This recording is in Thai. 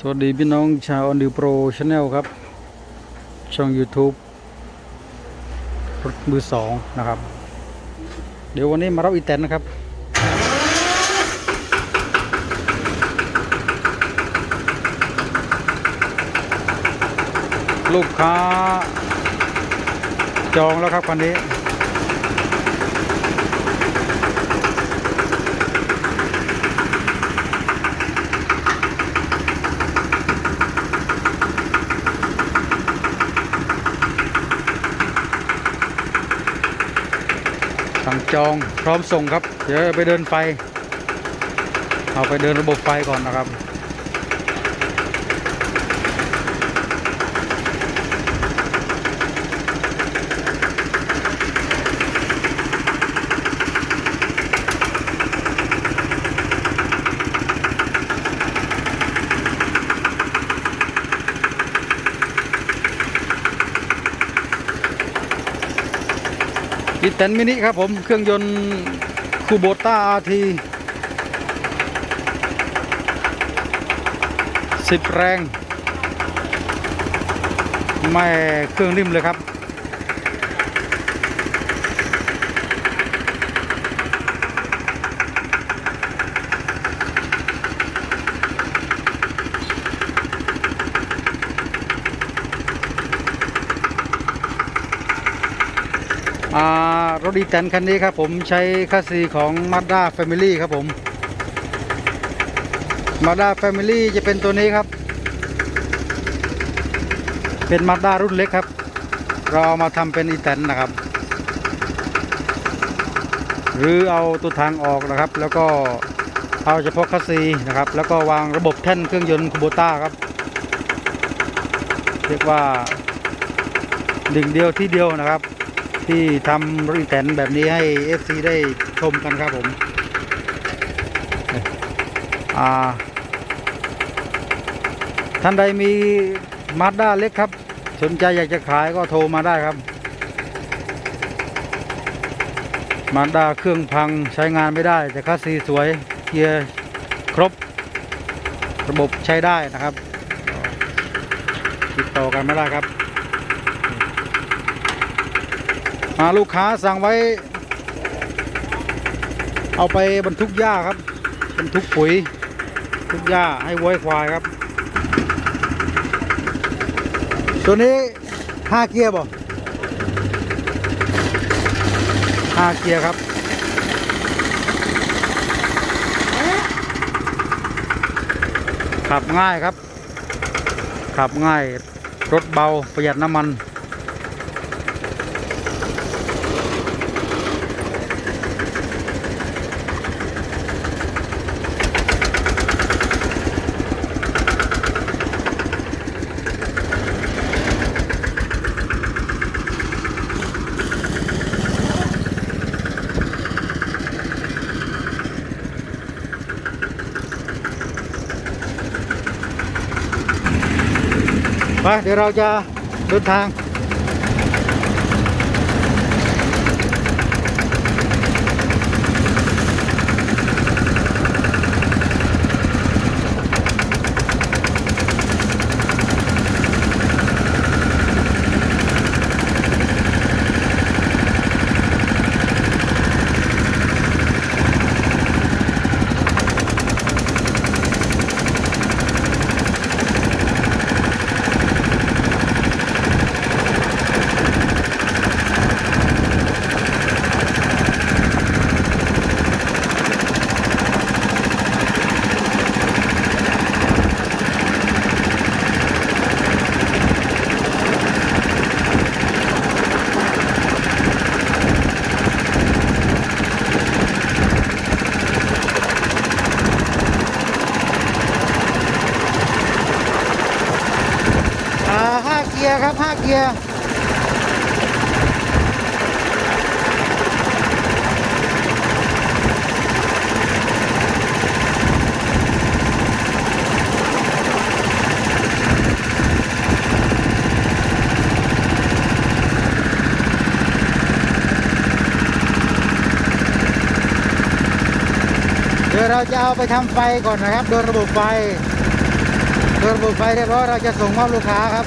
สวัสดีพี่น้องชาวออนดิวโปรชาแนลครับ ช่อง YouTube รถมือสองนะครับ เดี๋ยววันนี้มารับอีแตนนะครับ ลูกค้าจองแล้วครับคันนี้ สั่งจองพร้อมส่งครับ เดี๋ยวไปเดินไฟ เอาไปเดินระบบไฟก่อนนะครับ อีแตนมินิครับผม เครื่องยนต์คูโบต้าอาร์ทีสิบแรงไม่เครื่องริมเลยครับ รถอีแตนคันนี้ครับผมใช้คาซีของ Mazda Family ครับผม Mazda Family จะเป็นตัวนี้ครับ เป็น Mazda รุ่นเล็กครับ เราเอามาทำเป็นอีแตนนะครับ หรือเอาตัวทางออกนะครับ แล้วก็เอาเฉพาะคาซีนะครับ แล้วก็วางระบบแท่นเครื่องยนต์คูโบต้าครับ เรียกว่าหนึ่งเดียวที่เดียวนะครับ ที่ทำรถอีแตนแบบนี้ให้ FC ได้ชมกันครับผมท่านใดมีมาด้าเล็กครับ สนใจอยากจะขายก็โทรมาได้ครับ มาด้าเครื่องพังใช้งานไม่ได้ แต่คัสซีสวยเกียร์ครบ ระบบใช้ได้นะครับ ติดต่อกันไม่ได้ครับ มา ลูกค้าสั่งไว้ เอาไปบรรทุกหญ้าครับบรรทุกปุ๋ยบรรทุกหญ้าให้วัวควายครับ ตัวนี้ห้าเกียร์บ่ห้าเกียร์ครับขับง่ายครับ ขับง่าย รถเบาประหยัดน้ำมัน ไปเดี๋ยวเราจะเดินทาง ร์ครับห้าเกียร์เดี๋ยวเราจะเอาไปทำไฟก่อนนะครับ โดยระบบไฟ โดปิดระบบไฟเรียบร้อยเราจะส่งมอบลูกค้าครับ